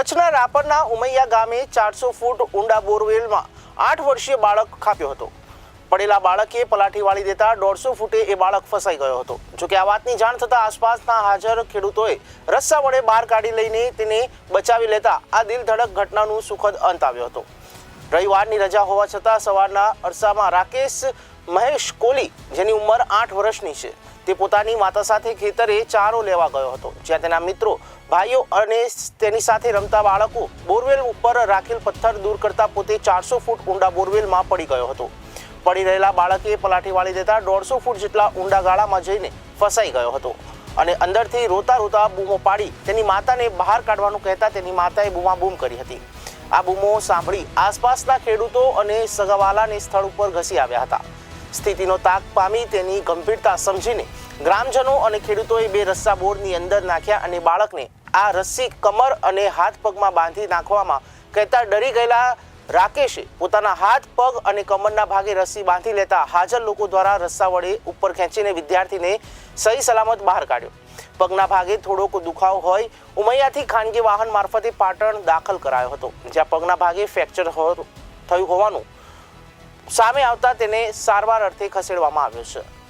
કચ્છના રાપરના ઉમૈયા ગામે ચારસો ફૂટ ઊંડા બોરવેલમાં આઠ વર્ષીય બાળક ખાપ્યો હતો. પડેલા બાળકે પલાઠી વાળી દેતા દોઢસો ફૂટે એ બાળક ફસાઈ ગયો હતો. જોકે આ વાતની જાણ થતાં આસપાસના હાજર ખેડૂતોએ રસ્સા વડે બહાર કાઢી લઈને તેને બચાવી લેતા આ દિલધડક ઘટનાનું સુખદ અંત આવ્યો હતો. રવિવારની રજા હોવા છતાં સવારના અરસામાં રાકેશ, મહેશ કોલી જેની ઉંમર આઠ વર્ષની છે, તે પોતાની માતા સાથે ખેતરે ચારો લેવા ગયો હતો, જ્યાં તેના મિત્રો, ભાઈઓ અને તેની સાથે રમતા બાળકો બોરવેલ ઉપર રાખેલ પથ્થર દૂર કરતા પોતે ચારસો ફૂટ ઊંડા બોરવેલમાં પડી ગયો હતો. પડી રહેલા બાળકે પલાઠી વાળી દેતા દોઢસો ફૂટ જેટલા ઊંડા ગાળામાં જઈને ફસાઈ ગયો હતો અને અંદરથી રોતા રોતા બૂમો પાડી તેની માતાને બહાર કાઢવાનું કહેતા તેની માતાએ બૂમાબૂમ કરી હતી. આ બૂમો સાંભળી આસપાસના ખેડૂતો અને સગાવાલાને સ્થળ ઉપર ઘસી આવ્યા હતા. સ્થિતિનો તાક પામી તેની ગંભીરતા સમજીને ગ્રામજનો અને ખેડૂતોએ બે રસ્સા બોરની અંદર નાખ્યા અને બાળકને આ રસ્સી કમર અને હાથ પગમાં બાંધી નાખવામાં કહેતા ડરી ગયેલા રાકેશે પોતાના હાથ, પગ અને કમરના ભાગે રસ્સી બાંધી લેતા હાજર લોકો દ્વારા રસ્સા વડે ઉપર ખેંચીને વિદ્યાર્થીને સહી સલામત બહાર કાઢ્યો. પગના ભાગે થોડોક દુખાવો હોય, ઉમૈયાથી ખાનગી વાહન મારફતે પાટણ દાખલ કરાયો હતો, જ્યાં પગના ભાગે ફ્રેક્ચર થયું હોવાનું સામે આવતા તેને સારવાર અર્થે ખસેડવામાં આવ્યો છે.